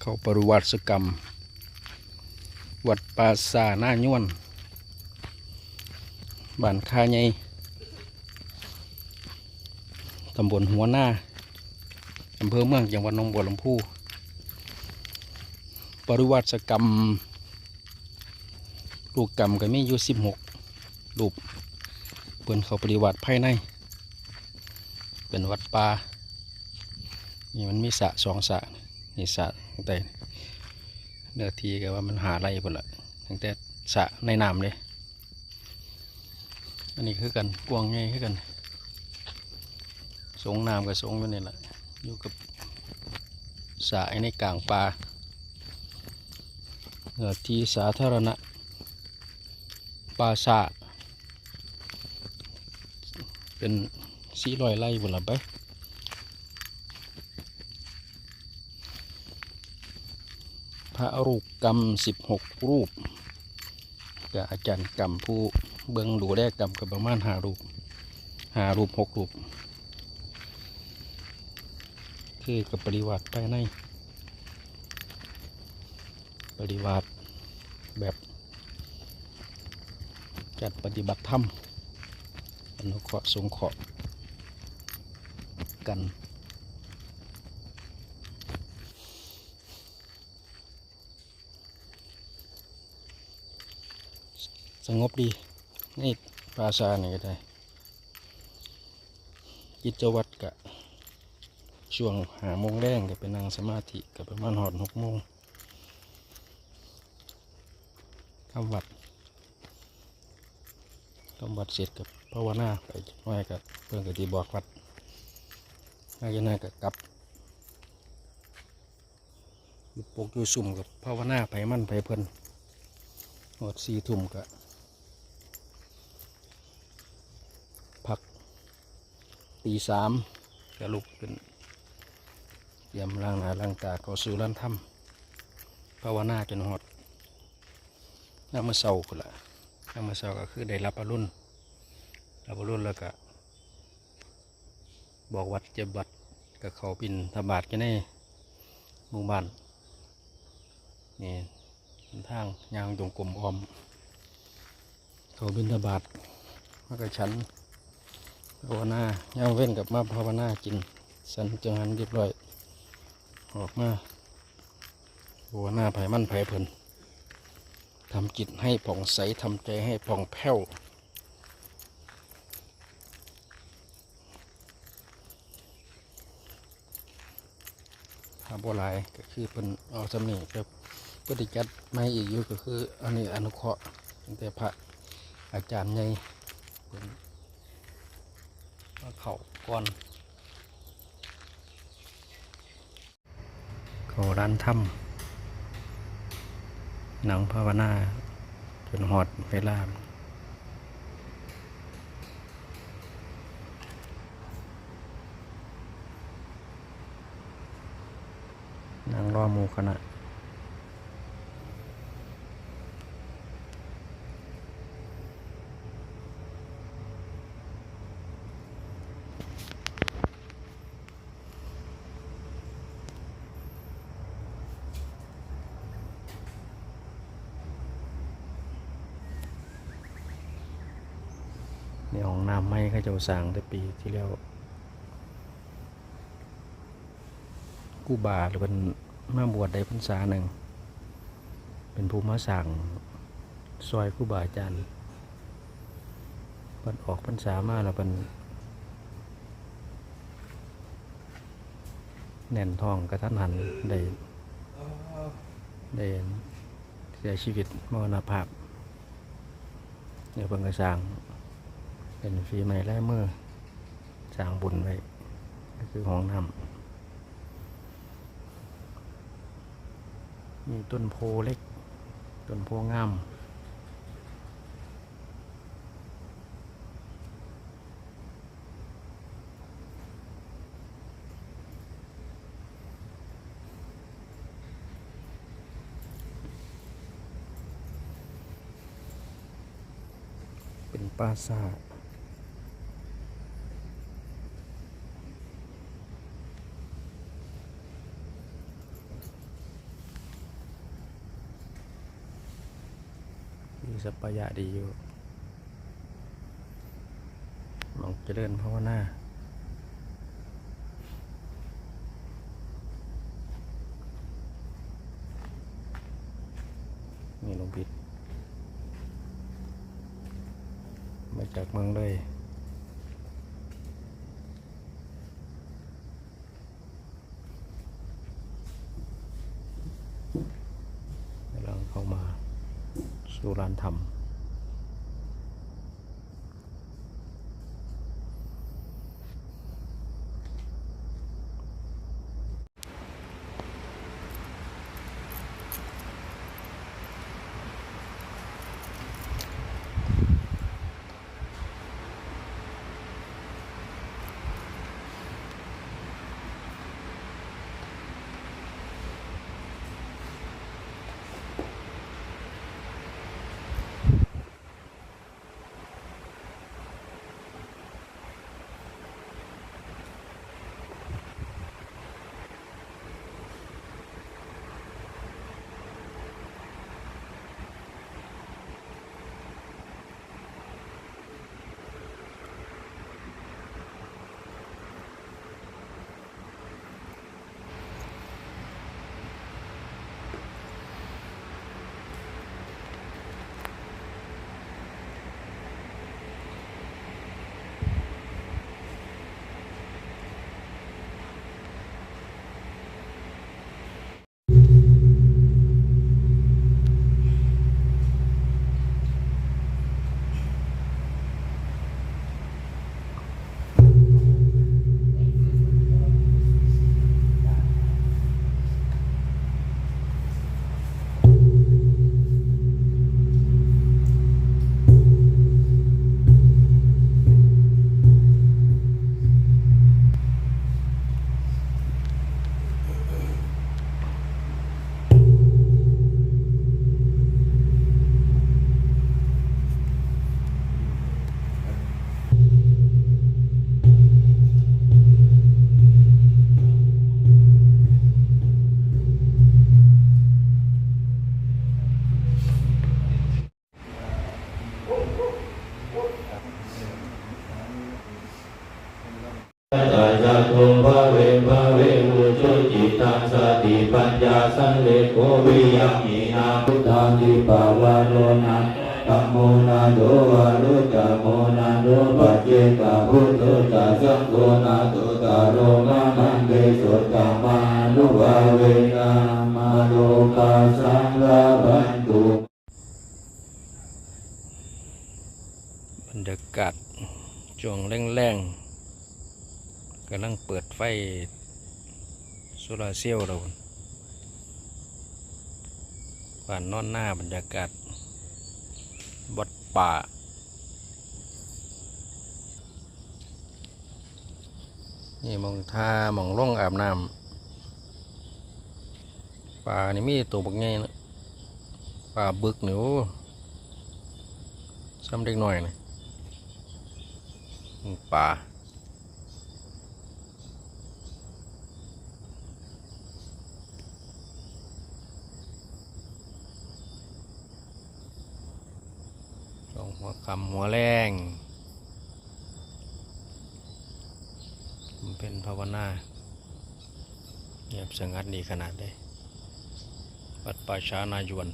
เข้าปริวัติกรรม วัดปราสาหน้ายวนบ้านคาใหญ่ตำบลหัวหน้าอำเภอเมืองจังหวัดหนองบัวลำพูปริวัติกรรม ลูกกรรมก็มีอยู่สิบหกรูปเปิ่นเขาปฏิวัติภายใน เป็นวัดป่านี่มันมีสระสองสระนี่สระ ตั้งแต่เนื้อทีก็ว่ามันหาไรหมดละตั้งแต่สะในน้ำเลยอันนี้คือกันกวงไงคือกันสงน้ำกับสงอยู่นี่แหละอยู่กับสะในกลางป่าเนื้อทีสาธารณะปราสาทเป็นสี่รอยไร่บนละไป ระรูปกรรมสิบหกรูปกับอาจารย์กรรมผู้เบิ้งดูแลกรรมกับประมาณหารูปหารูปหกรูป คือกับปริวัติภายใน ปริวัติแบบจัดปฏิบัติธรรมอนุเคราะห์สงเคราะห์กัน ส งบดี นี่ปราสาทนี่ก็ได้กิจวัตรกะ ช่วงหาโมงแรงก็ไปนั่งสมาธิกับประมาณหอดหกโมงทำวัดทำวัดเสร็จกับภาวนาไปจักหน้อยกับเพื่อนกับที่บอกวัดน่าจะน่ากับกลับอยู่ปกอยู่สุ่มกับภาวนาไผมันไผเพิ่นหมดสี่ทุ่มกับพัก ตีสามก็ลุกขึ้นเตรียมล้างหน้าล้างตาเข้าสู่ร้านถ้ำภาวนาจนหอดน้ำมาเศร้าพุ่นละธรรมศาสตร์ก็คือได้รับอรุณรับอรุณแล้วก็ บอกวัดเจ็บวัดกับเขาบินธบาตกันในหมู่บ้านนี่เป็นทางยางจงกลมออม เขาบินธบาตแล้วก็ฉัน ภาวนาย่างเว้นกับมาภาวนากิน สันจังหันเรียบร้อย ออกมาภาวนาไผ่มั่นไผ่เพลินทำจิตให้ผ่องใสทำใจให้ผ่องแผ้วถ้าโบหลายก็คือเป็นเอาสำเนีครับปฏิจัดไม่อีกอยู่ก็คืออันนี้อนุเคราะห์ตั้งแต่พระอาจารย์ใหญ่ เข่าก่อนเขาร้านถ้ำหนังภาวนาจนหอดเวลานั่งรอมูคณะ ในห้องน้ำไม่เขาเจะสร้างแต่ปีที่แล้วกู้บาหรือเป็นมาบวชได้พรรษาหนึ่ง เป็นผู้มาสั่งซอยกู้บาอาจารย์เป็นออกพรรษามาแล้วเป็นแน่นทองกระทันหันได้ได้เสียชีวิตมรณภาพเดี๋ยวเพิ่งกระสร้าง เป็นฝีไม้แล่มือสร้างบุญไว้ก็คือห้องน้ำมีต้นโพเล็ก ต้นโพงามเป็นปราสาท มี สัพพยะดีอยู่มองเจริญภาวนานี่หลวงพิษมาจากเมืองเลยกำลังเข้ามา สู่ร้านทำ ตายาตุภะเวภะเวมุจุจิตังสติปัญญาสังเลโกวิยัมีนาพุทธังทิปาวาโรนะตัมโมนาโดวารุตตโมนาโดปัจเจกาพุทโธตัสสังโฆนาโตตาโรมามันเกสุตตามานุภาเวนะมาโลกาสังฆบันตุบรรยากาศช่วงแรงๆ กำลังเปิดไฟโซลาร์เซลล์เราผ่านนอนหน้าบรรยากาศวัดป่า นี่มองท่ามองล่องอาบน้ำป่านี่มีตัวบักใหญ่นะป่าบึกหนูซ้ำเด็กหน่อยนะป่า หัวคำหัวแรงมันเป็นภาวนาเงียบสงัดดีขนาดเลยวัดป่าช้านายวน